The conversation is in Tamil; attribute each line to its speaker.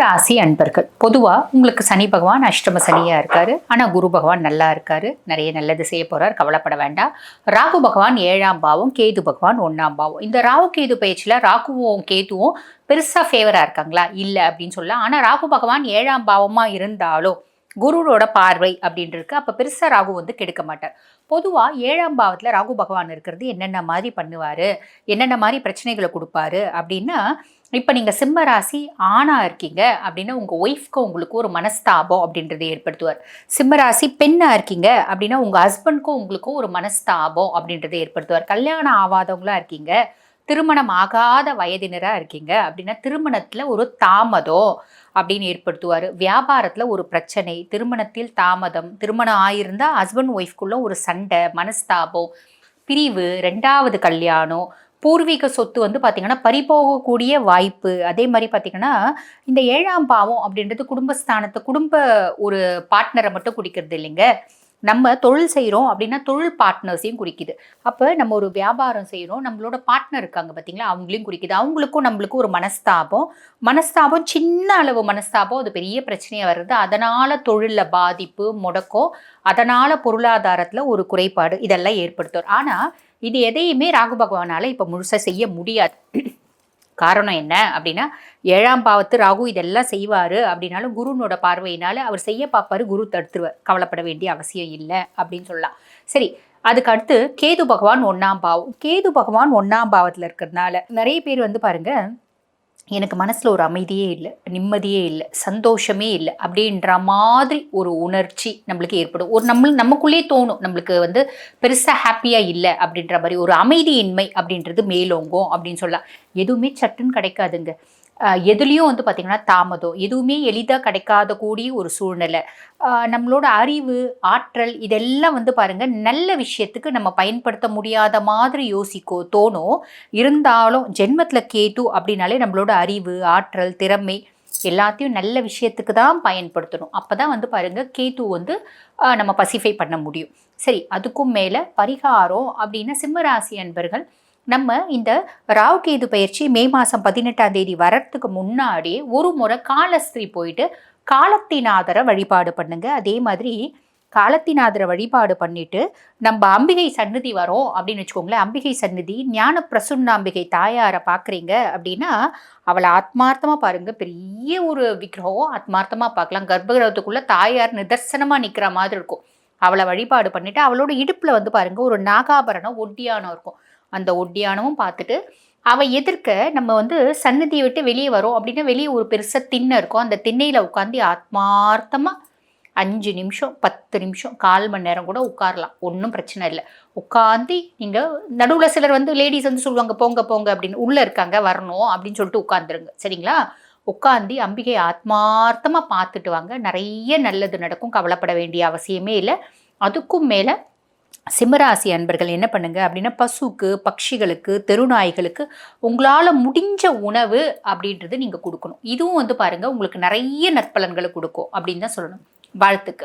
Speaker 1: ராசி அன்பர்கள். பொதுவாக உங்களுக்கு சனி பகவான் அஷ்டம சனியாக இருக்காரு. ஆனால் குரு பகவான் நல்லா இருக்காரு. நிறைய நல்லது செய்ய போகிறார் கவலைப்பட வேண்டாம். ராகு பகவான் ஏழாம் பாவம் கேது பகவான் ஒன்றாம் பாவம். இந்த ராகு கேது பயிற்சியில் ராகுவும் கேதுவும் பெருசாக ஃபேவராக இருக்காங்களா? இல்லை அப்படின்னு சொல்லலாம். ஆனால் ராகு பகவான் ஏழாம் பாவமாக இருந்தாலும் குருவோட பார்வை அப்படின்ட்டு இருக்கு அப்போ பெருசாக ராகு வந்து கெடுக்க மாட்டார். பொதுவாக ஏழாம் பாவத்தில் ராகு பகவான் இருக்கிறது என்னென்ன மாதிரி பண்ணுவார் என்னென்ன மாதிரி பிரச்சனைகளை கொடுப்பாரு அப்படின்னா இப்போ நீங்கள் சிம்ம ராசி ஆணாக இருக்கீங்க அப்படின்னா உங்கள் ஒய்ஃப்க்கு உங்களுக்கு ஒரு மனஸ்தாபம் அப்படின்றத ஏற்படுத்துவார். சிம்ம ராசி பெண்ணாக இருக்கீங்க அப்படின்னா உங்கள் ஹஸ்பண்ட்க்கும் உங்களுக்கும் ஒரு மனஸ்தாபம் அப்படின்றத ஏற்படுத்துவார். கல்யாணம் ஆகாதவங்களாக இருக்கீங்க திருமணம் ஆகாத வயதினராக இருக்கீங்க. அப்படின்னா திருமணத்தில் ஒரு தாமதம் அப்படின்னு ஏற்படுத்துவார். வியாபாரத்தில் ஒரு பிரச்சனை திருமணத்தில் தாமதம் திருமணம் ஆயிருந்தால் ஹஸ்பண்ட் ஒய்ஃப்குள்ளே ஒரு சண்டை மனஸ்தாபம் பிரிவு ரெண்டாவது கல்யாணம் பூர்வீக சொத்து வந்து பார்த்திங்கன்னா பறிபோகக்கூடிய வாய்ப்பு. அதே மாதிரி பார்த்திங்கன்னா இந்த ஏழாம் பாவம் அப்படின்றது குடும்பஸ்தானத்தை குடும்ப ஒரு பார்ட்னரை மட்டும் குடிக்கிறது இல்லைங்க. நம்ம தொழில் செய்கிறோம் அப்படின்னா தொழில் பார்ட்னர்ஸையும் குறிக்குது. அப்போ நம்ம ஒரு வியாபாரம் செய்கிறோம் நம்மளோட பார்ட்னர் இருக்காங்க பார்த்தீங்களா அவங்களையும் குறிக்குது. அவங்களுக்கும் நம்மளுக்கும் ஒரு மனஸ்தாபம். மனஸ்தாபம் சின்ன அளவு மனஸ்தாபம் அது பெரிய பிரச்சனையாக வருது அதனால் தொழிலில் பாதிப்பு முடக்கம் அதனால் பொருளாதாரத்தில் ஒரு குறைபாடு இதெல்லாம் ஏற்படுத்தும். ஆனால் இது எதையுமே ராகு பகவானால் இப்போ முழுசாக செய்ய முடியாது. காரணம் என்ன அப்படின்னா ஏழாம் பாவத்து ராகு இதெல்லாம் செய்வார் அப்படின்னாலும் குருனோட பார்வையினால அவர் செய்ய பார்ப்பாரு குரு தடுத்துருவார். கவலைப்பட வேண்டிய அவசியம் இல்லை அப்படின்னு சொல்லலாம். சரி அதுக்கு அடுத்து கேது பகவான் ஒன்றாம் பாவம். கேது பகவான் ஒன்றாம் பாவத்தில் இருக்கிறதுனால நிறைய பேர் வந்து பாருங்கள் எனக்கு மனசில் ஒரு அமைதியே இல்லை நிம்மதியே இல்லை சந்தோஷமே இல்லை அப்படின்ற மாதிரி ஒரு உணர்ச்சி நம்மளுக்கு ஏற்படும். ஒரு நம்ம நமக்குள்ளேயே தோணும் நம்மளுக்கு வந்து பெருசாக ஹாப்பியாக இல்லை அப்படின்ற மாதிரி ஒரு அமைதியின்மை அப்படின்றது மேலோங்கும் அப்படின்னு சொல்லலாம். எதுவுமே சட்டுன்னு கிடைக்காதுங்க. எதுலேயும் வந்து பார்த்திங்கன்னா தாமதம். எதுவுமே எளிதாக கிடைக்காத கூடிய ஒரு சூழ்நிலை. நம்மளோட அறிவு ஆற்றல் இதெல்லாம் வந்து பாருங்கள் நல்ல விஷயத்துக்கு நம்ம பயன்படுத்த முடியாத மாதிரி யோசிக்கோ தோணும். இருந்தாலும் ஜென்மத்தில் கேட்டு அப்படின்னாலே நம்மளோட அறிவு ஆற்றல் திறமை எல்லாத்தையும் நல்ல விஷயத்துக்கு தான் பயன்படுத்தணும். அப்போ தான் வந்து பாருங்கள் கேத்து வந்து நம்ம பசிஃபை பண்ண முடியும். சரி அதுக்கும் மேலே பரிகாரம் அப்படின்னா சிம்மராசி அன்பர்கள் நம்ம இந்த ராவ் கேது பயிற்சி மே மாதம் பதினெட்டாம் தேதி வரத்துக்கு முன்னாடி ஒரு முறை காலஸ்திரி போயிட்டு காலத்தினாதரை வழிபாடு பண்ணுங்க. அதே மாதிரி காலத்தினாதர வழிபாடு பண்ணிட்டு நம்ம அம்பிகை சந்நிதி வரோம் அப்படின்னு வச்சுக்கோங்களேன். அம்பிகை சந்நிதி ஞான பிரசுன்னாம்பிகை தாயாரை பார்க்குறீங்க அப்படின்னா அவளை ஆத்மார்த்தமாக பாருங்கள் பெரிய ஒரு விக்கிரகம். ஆத்மார்த்தமாக பார்க்கலாம். கர்ப்பகிரகத்துக்குள்ளே தாயார் நிதர்சனமாக நிற்கிற மாதிரி இருக்கும். அவளை வழிபாடு பண்ணிவிட்டு அவளோட இடுப்பில் வந்து பாருங்கள் ஒரு நாகாபரணம் ஒட்டியானம் இருக்கும். அந்த ஒட்டியானமும் பார்த்துட்டு அவள் எதிர்க்க நம்ம வந்து சன்னதியை விட்டு வெளியே வரோம் அப்படின்னா வெளியே ஒரு பெருசாக திண்ணை இருக்கும். அந்த திண்ணையில் உட்காந்து ஆத்மார்த்தமாக அஞ்சு நிமிஷம் பத்து நிமிஷம் கால் மணி நேரம் கூட உட்காரலாம். ஒன்றும் பிரச்சனை இல்லை. உட்காந்து நீங்கள் நடுவில் சிலர் வந்து லேடிஸ் வந்து சொல்லுவாங்க போங்க போங்க அப்படின்னு உள்ளே இருக்காங்க வரணும் அப்படின்னு சொல்லிட்டு உட்காந்துருங்க சரிங்களா? உட்காந்து அம்பிகை ஆத்மார்த்தமாக பார்த்துட்டு வாங்க. நிறைய நல்லது நடக்கும். கவலைப்பட வேண்டிய அவசியமே இல்லை. அதுக்கும் மேலே சிம்மராசி அன்பர்கள் என்ன பண்ணுங்க அப்படின்னா பசுக்கு பட்சிகளுக்கு தெருநாய்களுக்கு உங்களால் முடிஞ்ச உணவு அப்படின்றது நீங்கள் கொடுக்கணும். இதுவும் வந்து பாருங்கள் உங்களுக்கு நிறைய நற்பலன்களை கொடுக்கும் அப்படின்னு தான் சொல்லணும். வாழ்த்துக்கள்.